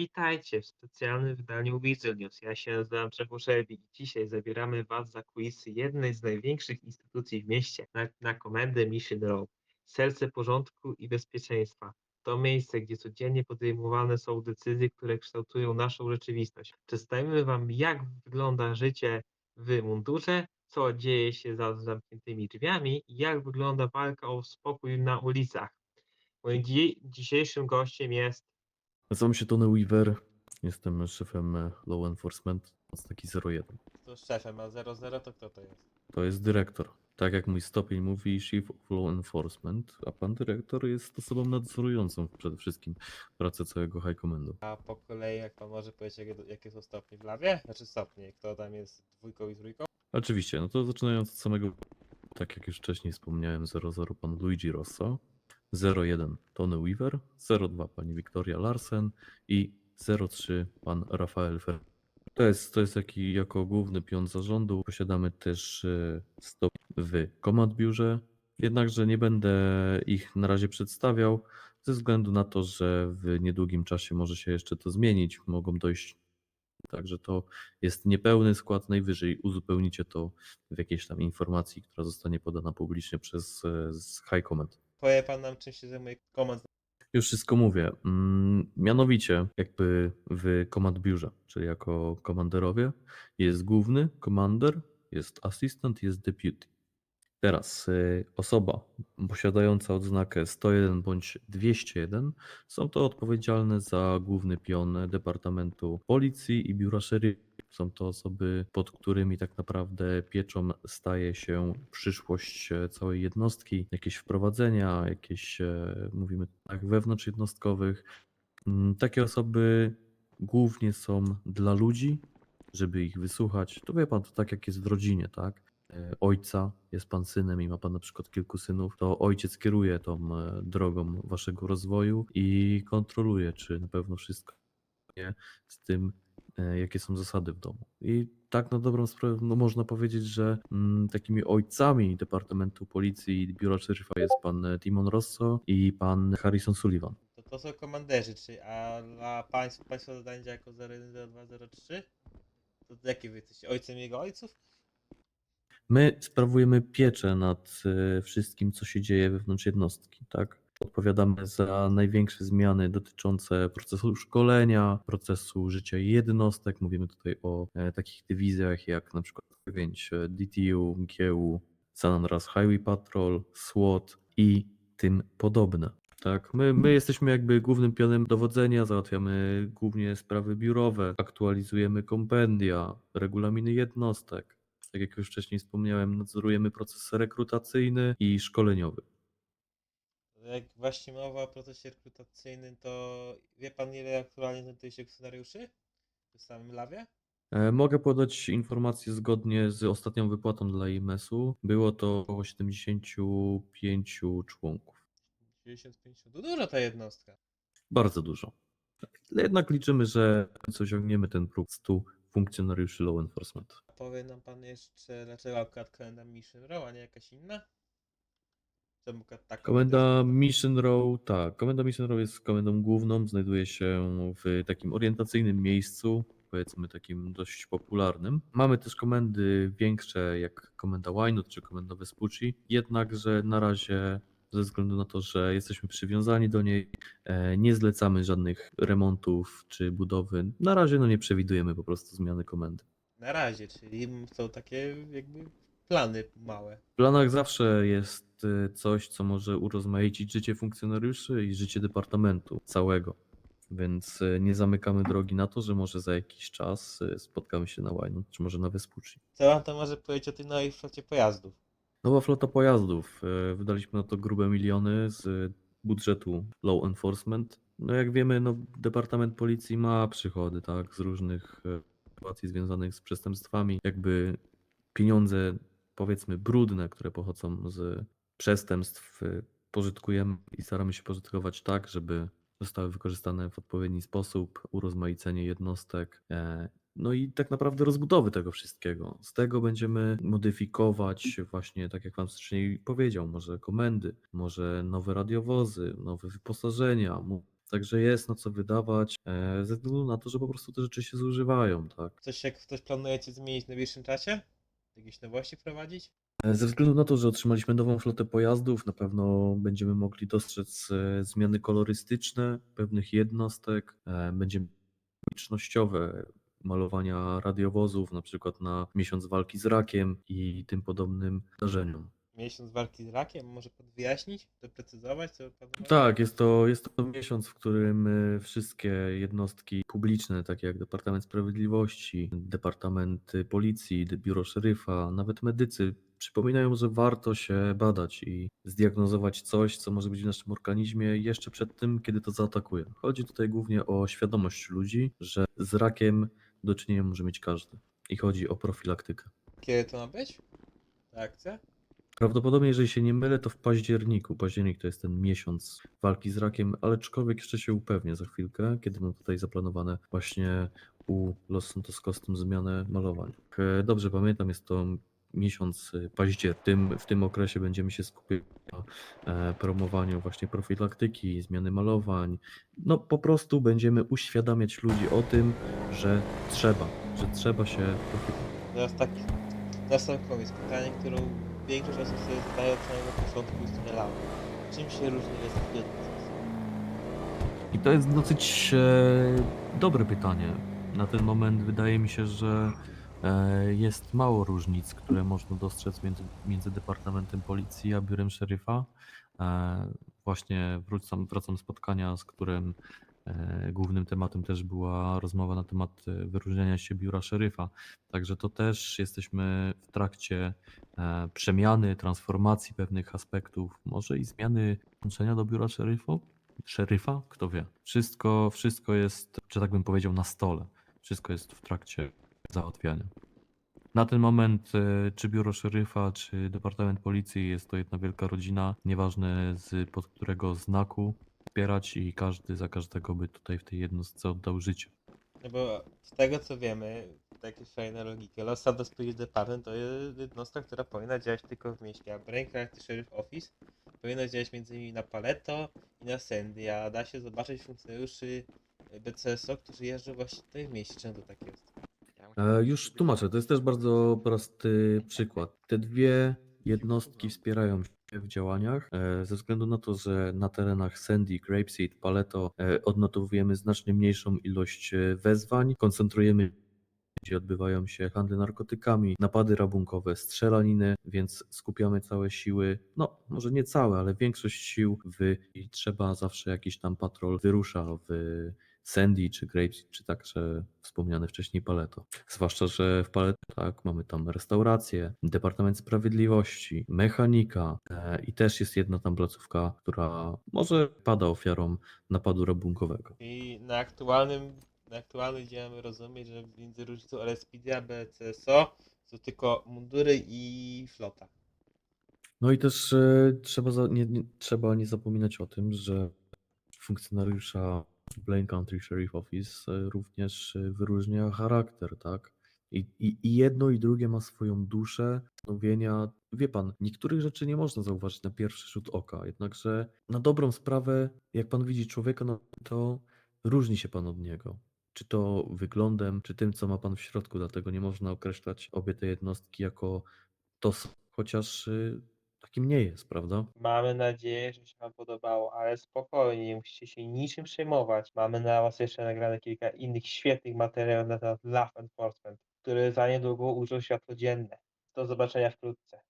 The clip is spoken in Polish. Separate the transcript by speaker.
Speaker 1: Witajcie w specjalnym wydaniu Weasel News. Ja się nazywam Czechuszewi i dzisiaj zabieramy Was za kulisy jednej z największych instytucji w mieście, na, na komendę Mission Row. Serce porządku i bezpieczeństwa. To miejsce, gdzie codziennie podejmowane są decyzje, które kształtują naszą rzeczywistość. Przedstawimy Wam, jak wygląda życie w mundurze, co dzieje się za zamkniętymi drzwiami i jak wygląda walka o spokój na ulicach. Moim dzi- dzisiejszym gościem jest
Speaker 2: Nazywam się Tony Weaver, jestem szefem Law Enforcement, taki 01.
Speaker 3: To szefem, a 00 to kto to jest?
Speaker 2: To jest dyrektor. Tak jak mój stopień mówi, Chief of Law Enforcement, a pan dyrektor jest osobą nadzorującą przede wszystkim pracę całego High Commandu.
Speaker 3: A po kolei, jak pan może powiedzieć, jakie, jakie są stopnie w lawie? Znaczy stopnie, kto tam jest dwójką i trójką?
Speaker 2: Oczywiście, no to zaczynając od samego, tak jak już wcześniej wspomniałem, 00 pan Luigi Rosso, 01 Tony Weaver, 02 pani Victoria Larsen i 03 pan Rafael Fer. To jest, to jest taki, jako główny pion zarządu. Posiadamy też e, stopień w Command Biurze, jednakże nie będę ich na razie przedstawiał, ze względu na to, że w niedługim czasie może się jeszcze to zmienić. Mogą dojść Także to jest niepełny skład, najwyżej uzupełnicie to w jakiejś tam informacji, która zostanie podana publicznie przez e, High Command.
Speaker 3: Powie pan nam, czym się zajmuje komand.
Speaker 2: Już wszystko mówię. Mm, Mianowicie, jakby w Command Biurze, czyli jako komanderowie, jest główny komander, jest asystent, jest deputy. Teraz y, osoba posiadająca odznakę 101 bądź 201 są to odpowiedzialne za główny pion Departamentu Policji i Biura Szeryfa. Są to osoby, pod którymi tak naprawdę pieczą staje się przyszłość e, całej jednostki, jakieś wprowadzenia, jakieś, e, mówimy tak, wewnątrzjednostkowych. Mm, Takie osoby głównie są dla ludzi, żeby ich wysłuchać. To wie pan, to tak jak jest w rodzinie, tak? e, ojca, jest pan synem i ma pan na przykład kilku synów, to ojciec kieruje tą drogą waszego rozwoju i kontroluje, czy na pewno wszystko z tym, jakie są zasady w domu. I tak na dobrą sprawę no można powiedzieć, że mm, takimi ojcami Departamentu Policji i Biura Szeryfa jest pan e, Timon Rosso i pan Harrison Sullivan.
Speaker 3: To, to są komanderzy, czy a dla państwa, państwa zadanie jako 01, 02, 03? To jakie wy jesteście? Ojcem jego ojców?
Speaker 2: My sprawujemy pieczę nad e, wszystkim, co się dzieje wewnątrz jednostki, tak? Odpowiadamy za największe zmiany dotyczące procesu szkolenia, procesu życia jednostek. Mówimy tutaj o e, takich dywizjach jak na przykład 9 e, DTU, GU, San Andreas Highway Patrol, SWAT i tym podobne. Tak, my, my jesteśmy jakby głównym pionem dowodzenia, załatwiamy głównie sprawy biurowe, aktualizujemy kompendia, regulaminy jednostek. Tak jak już wcześniej wspomniałem, nadzorujemy proces rekrutacyjny i szkoleniowy.
Speaker 3: Jak właśnie mowa o procesie rekrutacyjnym, to wie pan ile aktualnie znajduje się scenariuszy? W samym lawie?
Speaker 2: E, Mogę podać informacje zgodnie z ostatnią wypłatą dla IMS-u. Było to około 75 członków.
Speaker 3: 95. To dużo ta jednostka.
Speaker 2: Bardzo dużo. Ale jednak liczymy, że w końcu osiągniemy ten próg 100 funkcjonariuszy law enforcement.
Speaker 3: A powie nam pan jeszcze, dlaczego akurat komenda Mission Row, a nie jakaś inna? Tak
Speaker 2: Komenda Mission Row, tak, komenda Mission Row jest komendą główną, znajduje się w takim orientacyjnym miejscu, powiedzmy takim dość popularnym. Mamy też komendy większe jak komenda Wynot czy komenda Vespucci, jednakże na razie ze względu na to, że jesteśmy przywiązani do niej, e, nie zlecamy żadnych remontów czy budowy. Na razie no nie przewidujemy po prostu zmiany komendy.
Speaker 3: Na razie, czyli są takie jakby plany małe.
Speaker 2: W planach zawsze jest y, coś, co może urozmaicić życie funkcjonariuszy i życie departamentu całego. Więc y, nie zamykamy drogi na to, że może za jakiś czas y, spotkamy się na Wajnu, czy może na Vespucci.
Speaker 3: Co pan to może powiedzieć o tej nowej flocie pojazdów?
Speaker 2: Nowa flota pojazdów. Wydaliśmy na to grube miliony z budżetu law enforcement. No jak wiemy, no, Departament Policji ma przychody, tak, z różnych sytuacji związanych z przestępstwami. Jakby pieniądze, powiedzmy, brudne, które pochodzą z przestępstw, y, pożytkujemy i staramy się pożytkować tak, żeby zostały wykorzystane w odpowiedni sposób, urozmaicenie jednostek, e, no i tak naprawdę rozbudowy tego wszystkiego. Z tego będziemy modyfikować właśnie, tak jak Wam wcześniej powiedział, może komendy, może nowe radiowozy, nowe wyposażenia, Także jest na co wydawać, e, ze względu na to, że po prostu te rzeczy się zużywają, tak.
Speaker 3: Coś jak coś planujecie zmienić w najbliższym czasie? Jakieś nowości wprowadzić?
Speaker 2: E, Ze względu na to, że otrzymaliśmy nową flotę pojazdów, na pewno będziemy mogli dostrzec e, zmiany kolorystyczne pewnych jednostek, e, będziemy publicznościowe, malowania radiowozów, na przykład na miesiąc walki z rakiem i tym podobnym zdarzeniom.
Speaker 3: Miesiąc walki z rakiem? Może pan wyjaśnić? Doprecyzować? Co pan
Speaker 2: Tak, jest to, jest to miesiąc, w którym e, wszystkie jednostki publiczne, takie jak Departament Sprawiedliwości, Departament Policji, Biuro Szeryfa, nawet medycy, przypominają, że warto się badać i zdiagnozować coś, co może być w naszym organizmie jeszcze przed tym, kiedy to zaatakuje. Chodzi tutaj głównie o świadomość ludzi, że z rakiem do czynienia może mieć każdy. I chodzi o profilaktykę.
Speaker 3: Kiedy to ma być? Ta akcja?
Speaker 2: Prawdopodobnie, jeżeli się nie mylę, to w październiku. Październik to jest ten miesiąc walki z rakiem, ale aczkolwiek jeszcze się upewnię za chwilkę, kiedy mam tutaj zaplanowane właśnie u Los Santos Custom zmianę malowań. Jak e, dobrze pamiętam, jest to miesiąc e, październik. W tym, w tym okresie będziemy się skupiać na e, promowaniu właśnie profilaktyki, zmiany malowań. No po prostu będziemy uświadamiać ludzi o tym, że trzeba, że trzeba się.
Speaker 3: Teraz tak, na sam koniec pytanie, którą większość osób sobie zadaje od samego początku tunelami. Czym się różni respirators?
Speaker 2: I to jest dosyć e, dobre pytanie. Na ten moment wydaje mi się, że e, jest mało różnic, które można dostrzec między, między Departamentem Policji a Biurem Szeryfa. E, właśnie wrócam, wracam z spotkania, z którym głównym tematem też była rozmowa na temat e, wyróżniania się Biura Szeryfa. Także to też jesteśmy w trakcie e, przemiany, transformacji pewnych aspektów, może i zmiany włączenia do Biura Szeryfu szeryfa? Kto wie. Wszystko, wszystko jest, że tak bym powiedział, na stole. Wszystko jest w trakcie załatwiania. Na ten moment, e, czy biuro szeryfa, czy Departament Policji jest to jedna wielka rodzina, nieważne z pod którego znaku wspierać i każdy za każdego by tutaj w tej jednostce oddał życie.
Speaker 3: No bo z tego co wiemy, takie fajne logiki, Los Santos Police Department to jest jednostka, która powinna działać tylko w mieście, a Brain Character Sheriff Office powinna działać m.in. na Paleto i na Sandy, a da się zobaczyć funkcjonariuszy BCSO, którzy jeżdżą właśnie tutaj w mieście. Czemu to tak jest?
Speaker 2: E, już tłumaczę, to jest też bardzo prosty przykład. Te dwie jednostki wspierają się w działaniach e, ze względu na to, że na terenach Sandy, Grapeseed, Paleto e, odnotowujemy znacznie mniejszą ilość e, wezwań, koncentrujemy gdzie odbywają się handle narkotykami, napady rabunkowe, strzelaniny, więc skupiamy całe siły, no może nie całe, ale większość sił w i trzeba zawsze jakiś tam patrol wyrusza w Sandy czy Grapes, czy także wspomniane wcześniej Paleto. Zwłaszcza, że w Paleto tak, mamy tam restaurację, Departament Sprawiedliwości, mechanika e, i też jest jedna tam placówka, która może pada ofiarą napadu rabunkowego.
Speaker 3: I na aktualnym, na aktualnym dzień rozumieć, że między różnicą LSPD a BCSO są tylko mundury i flota.
Speaker 2: No i też e, trzeba, za, nie, nie, trzeba nie zapominać o tym, że funkcjonariusza Blaine Country Sheriff Office e, również e, wyróżnia charakter, tak? I, i, I jedno i drugie ma swoją duszę, stanowienia. Wie pan, niektórych rzeczy nie można zauważyć na pierwszy rzut oka, jednakże na dobrą sprawę, jak pan widzi człowieka, no to różni się pan od niego. Czy to wyglądem, czy tym, co ma pan w środku, dlatego nie można określać obie te jednostki jako to, chociaż y, takim nie jest, prawda?
Speaker 1: Mamy nadzieję, że się Wam podobało, ale spokojnie, nie musicie się niczym przejmować. Mamy na Was jeszcze nagrane kilka innych świetnych materiałów na temat Love Enforcement, które za niedługo ujrzą światło dzienne. Do zobaczenia wkrótce.